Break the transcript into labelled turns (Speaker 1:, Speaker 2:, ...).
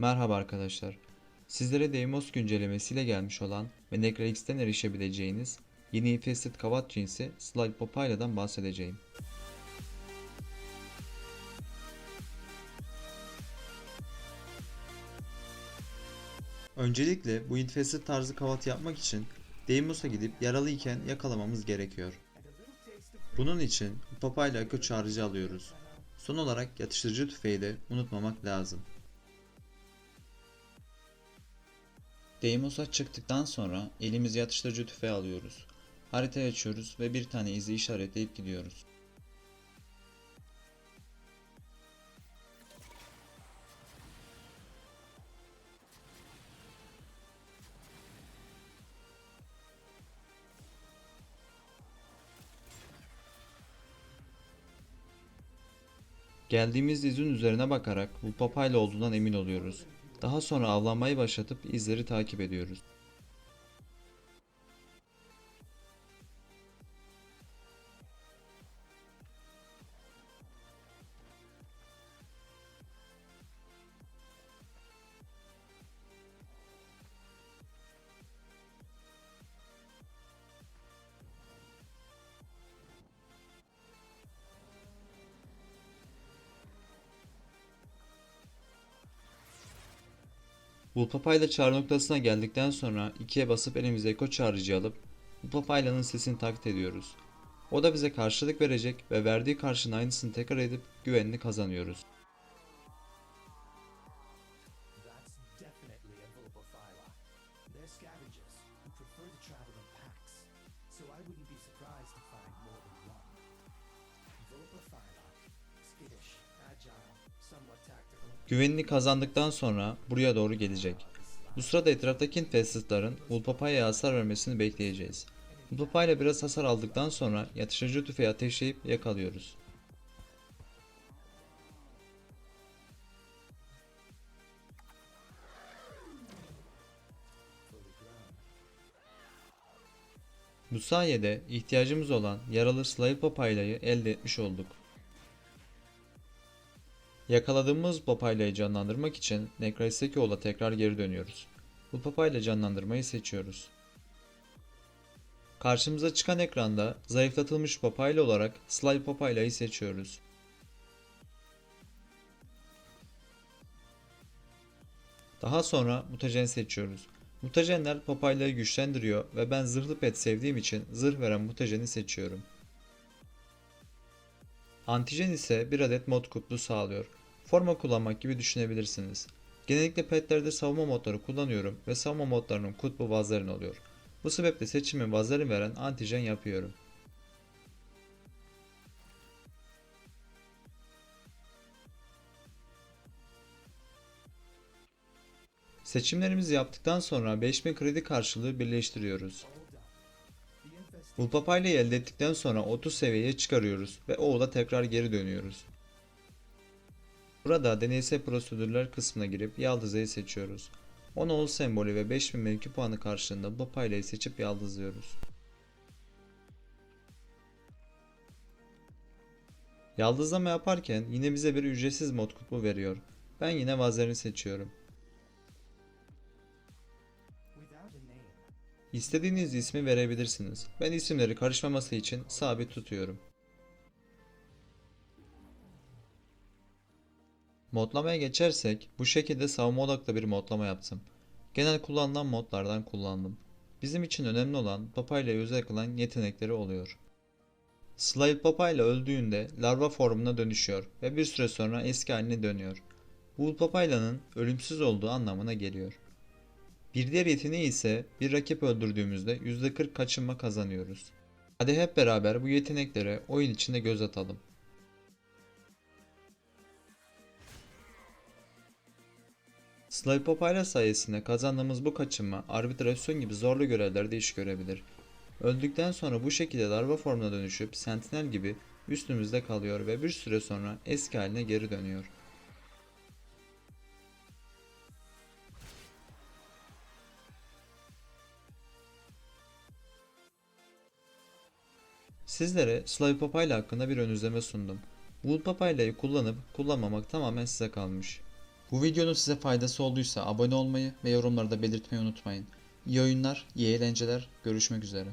Speaker 1: Merhaba arkadaşlar. Sizlere Deimos güncellemesiyle gelmiş olan ve NecraX'ten erişebileceğiniz yeni Infested Kavat cinsi Slide Papaya'dan bahsedeceğim. Öncelikle bu Infested tarzı kavat yapmak için Deimos'a gidip yaralı iken yakalamamız gerekiyor. Bunun için bu papayla akı çağrıcı alıyoruz. Son olarak yatıştırıcı tüfeği de unutmamak lazım. Deimos'a çıktıktan sonra elimize yatıştırıcı tüfeği alıyoruz. Haritayı açıyoruz ve bir tane izi işaretleyip gidiyoruz. Geldiğimiz izin üzerine bakarak bu papayla olduğundan emin oluyoruz. Daha sonra avlanmayı başlatıp izleri takip ediyoruz. Bu papayla çağrı noktasına geldikten sonra ikiye basıp elimize eko çağrıcı alıp bu papaylanın sesini taklit ediyoruz. O da bize karşılık verecek ve verdiği karşının aynısını tekrar edip güvenini kazanıyoruz.
Speaker 2: Somewhat tactical.
Speaker 1: Güvenini kazandıktan sonra buraya doğru gelecek. Bu sırada etraftaki infestedların Vulpapaya'ya hasar vermesini bekleyeceğiz. Vulpapaya biraz hasar aldıktan sonra yatıştırıcı tüfeği ateşleyip yakalıyoruz. Bu sayede ihtiyacımız olan yaralı Slave Papaya'yı elde etmiş olduk. Yakaladığımız papaylayı canlandırmak için Necraisekio'la tekrar geri dönüyoruz. Bu papayla canlandırmayı seçiyoruz. Karşımıza çıkan ekranda zayıflatılmış papayla olarak Sly papaylayı seçiyoruz. Daha sonra mutajen seçiyoruz. Mutajenler papaylayı güçlendiriyor ve ben zırhlı pet sevdiğim için zırh veren mutajeni seçiyorum. Antijen ise bir adet mod kutlu sağlıyor. Forma kullanmak gibi düşünebilirsiniz. Genellikle petlerde savunma modları kullanıyorum ve savunma modlarının kutbu vazların oluyor. Bu sebeple seçimi vazların veren antijen yapıyorum. Seçimlerimizi yaptıktan sonra 5000 kredi karşılığı birleştiriyoruz. Bu papaylayı elde ettikten sonra 30 seviyeye çıkarıyoruz ve Oğul'a tekrar geri dönüyoruz. Burada deneysel prosedürler kısmına girip Yaldız'ı seçiyoruz. 10 Oğul sembolü ve 5000 mevki puanı karşılığında bu papaylayı seçip yaldızlıyoruz. Yaldızlama yaparken yine bize bir ücretsiz mod kutbu veriyor. Ben yine vazerini seçiyorum. İstediğiniz ismi verebilirsiniz. Ben isimleri karışmaması için sabit tutuyorum. Modlamaya geçersek bu şekilde savunma odaklı bir modlama yaptım. Genel kullanılan modlardan kullandım. Bizim için önemli olan papayla özel kılan yetenekleri oluyor. Slave papayla öldüğünde larva formuna dönüşüyor ve bir süre sonra eski haline dönüyor. Bu papaylanın ölümsüz olduğu anlamına geliyor. Bir diğer yeteneği ise bir rakip öldürdüğümüzde %40 kaçınma kazanıyoruz. Hadi hep beraber bu yeteneklere oyun içinde göz atalım. Slave Papayla sayesinde kazandığımız bu kaçınma arbitrasyon gibi zorlu görevlerde iş görebilir. Öldükten sonra bu şekilde larva formuna dönüşüp sentinel gibi üstümüzde kalıyor ve bir süre sonra eski haline geri dönüyor. Sizlere Slave Papayla hakkında bir ön izleme sundum. Wool Papaylayı kullanıp kullanmamak tamamen size kalmış. Bu videonun size faydası olduysa abone olmayı ve yorumlarda belirtmeyi unutmayın. İyi oyunlar, iyi eğlenceler, görüşmek üzere.